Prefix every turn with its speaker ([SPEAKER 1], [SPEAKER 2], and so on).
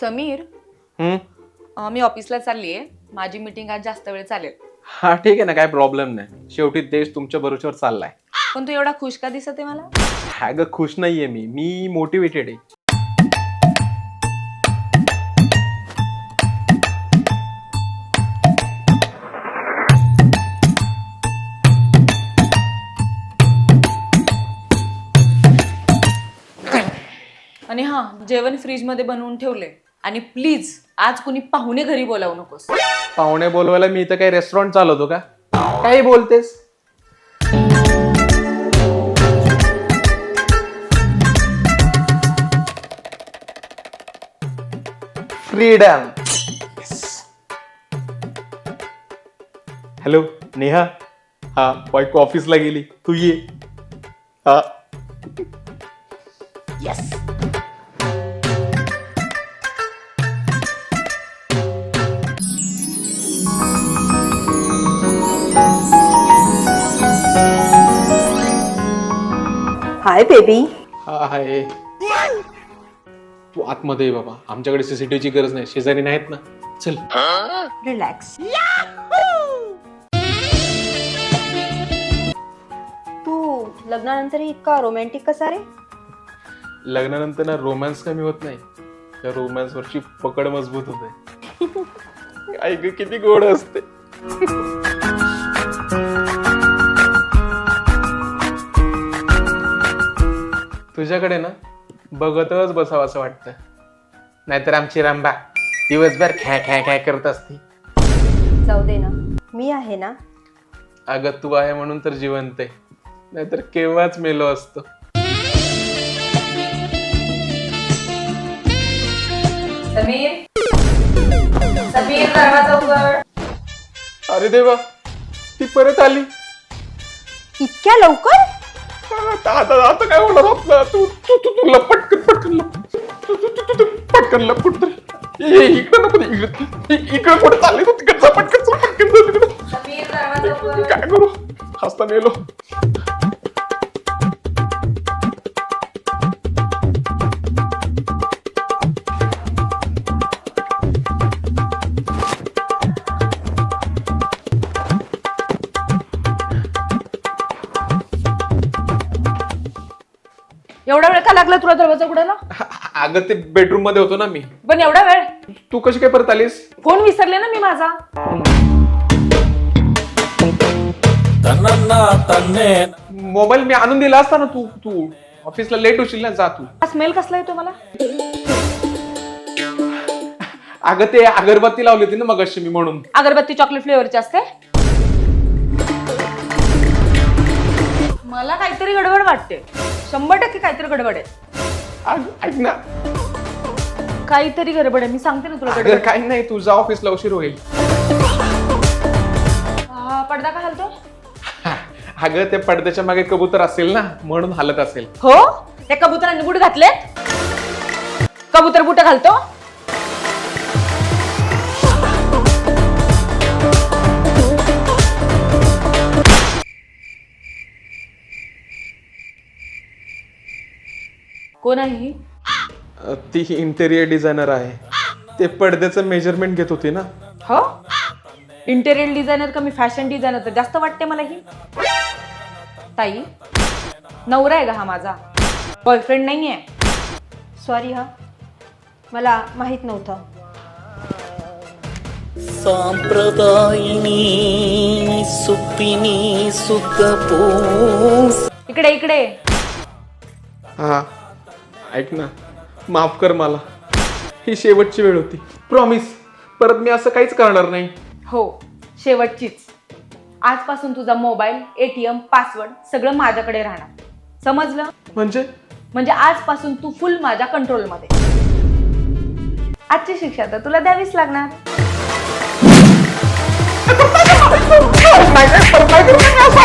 [SPEAKER 1] समीर?
[SPEAKER 2] हम्म?
[SPEAKER 1] अं, मी ऑफिसला चालली आहे माझी मीटिंग आज जास्त वेळ चालेल.
[SPEAKER 2] हा ठीक आहे ना काय प्रॉब्लेम नाही. शेवटी देश तुमच्या बरोबर चाललाय.
[SPEAKER 1] पण तू एवढा खुश का दिसत आहे मला?
[SPEAKER 2] हा ग खुश नाहीये मी. मी मोटिवेटेड आहे.
[SPEAKER 1] आणि हा जेवण फ्रीजमध्ये बनवून ठेवले. आणि प्लीज आज कुणी पाहुणे घरी बोलावू नकोस.
[SPEAKER 2] पाहुणे बोलवायला मी इथं काही रेस्टॉरंट चालवतो का? काही बोलतेस. फ्रीडम हॅलो नेहा हा बायको ऑफिसला गेली. तू ये. हा.
[SPEAKER 1] Yes
[SPEAKER 3] hi baby.
[SPEAKER 2] हाय. तू आतमध्ये ये बाबा. आमच्याकडे सीसीटीव्हीची गरज नाही. शेजारी नाहीत ना. चल.
[SPEAKER 3] रिलॅक्स तू लग्नानंतर इतका रोमॅन्टिक कसा रे?
[SPEAKER 2] लग्नानंतर ना रोमॅन्स कमी होत नाही. त्या रोमॅन्स वरची पकड मजबूत होते. आई ग किती गोड असते. तुझ्याकडे ना बघतच बसावं असं वाटतं. नाहीतर आमची रांबा दिवसभर खॅ खॅ खॅ करत असते.
[SPEAKER 3] जाऊ दे ना. मी आहे ना?
[SPEAKER 2] अगं तू आहे म्हणून तर जिवंत आहे. नाहीतर केव्हाच मेलो असतो.
[SPEAKER 1] समीर? समीर दरवाजा उघड.
[SPEAKER 2] अरे देवा ती परत आली.
[SPEAKER 3] इतक्या लवकर?
[SPEAKER 2] आता आता आता काय होणार? तू तू तू तू लप पटकन पटकन लप तू तू तू तू पटकन लप कुठं ए इकडं नको इकडे. इकडे कुठे चालली तू? तिकडे जा पटकन पटकन काय करू? हसता मेलो.
[SPEAKER 1] एवढा वेळ का लागला तुला दरवाजा उघडायला?
[SPEAKER 2] अगं ते बेडरूममध्ये होतो ना मी.
[SPEAKER 1] पण एवढा वेळ?
[SPEAKER 2] तू कशी काय परत आलीस?
[SPEAKER 1] फोन विसरले ना मी माझा?
[SPEAKER 2] मोबाईल मी आणून दिला असता ना तू तू. ऑफिसला लेट होशील ना जा तू.
[SPEAKER 1] स्मेल कसला येतो मला?
[SPEAKER 2] अगं ते अगरबत्ती लावली होती ना मग मी म्हणून.
[SPEAKER 1] अगरबत्ती चॉकलेट फ्लेवरची असते? मला काहीतरी गडबड वाटते. शंभर टक्के काहीतरी गडबड आहे.
[SPEAKER 2] अगं, ऐक ना.
[SPEAKER 1] काहीतरी गडबड आहे. मी सांगते ना तुला
[SPEAKER 2] अगं काही नाही तुझा ऑफिसला उशीर होईल.
[SPEAKER 1] हा, पडदा का घालतो?
[SPEAKER 2] अगं त्या पडद्याच्या मागे कबूतर असेल ना म्हणून हालत असेल.
[SPEAKER 1] हो? त्या कबुतरांनी बुट घातलेत? कबूतर बुट घालतो? कोण आहे ही?
[SPEAKER 2] ती इंटेरियर डिझायनर आहे. ते पडद्याचं मेजरमेंट घेत होती ना?
[SPEAKER 1] हो? इंटेरियर डिझायनर का मी फॅशन डिझायनर तर जास्त वाटते मला ही. ताई नवरा आहे का हा माझा? बॉयफ्रेंड नाही आहे
[SPEAKER 3] सॉरी हा. मला माहीत नव्हतं.
[SPEAKER 4] साम्प्रदायिनी सुप्पिनी
[SPEAKER 1] इकडे इकडे.
[SPEAKER 2] हा. ऐक ना माफ कर मला. ही शेवटची वेळ होती. प्रॉमिस परत मी असं काहीच करणार नाही.
[SPEAKER 1] हो शेवटचीच. आजपासून तुझा मोबाईल एटीएम पासवर्ड सगळं माझ्याकडे राहणार. समजलं?
[SPEAKER 2] म्हणजे?
[SPEAKER 1] म्हणजे आजपासून तू फुल माझ्या कंट्रोलमध्ये आजची शिक्षा तर तुला द्यावीच लागणार.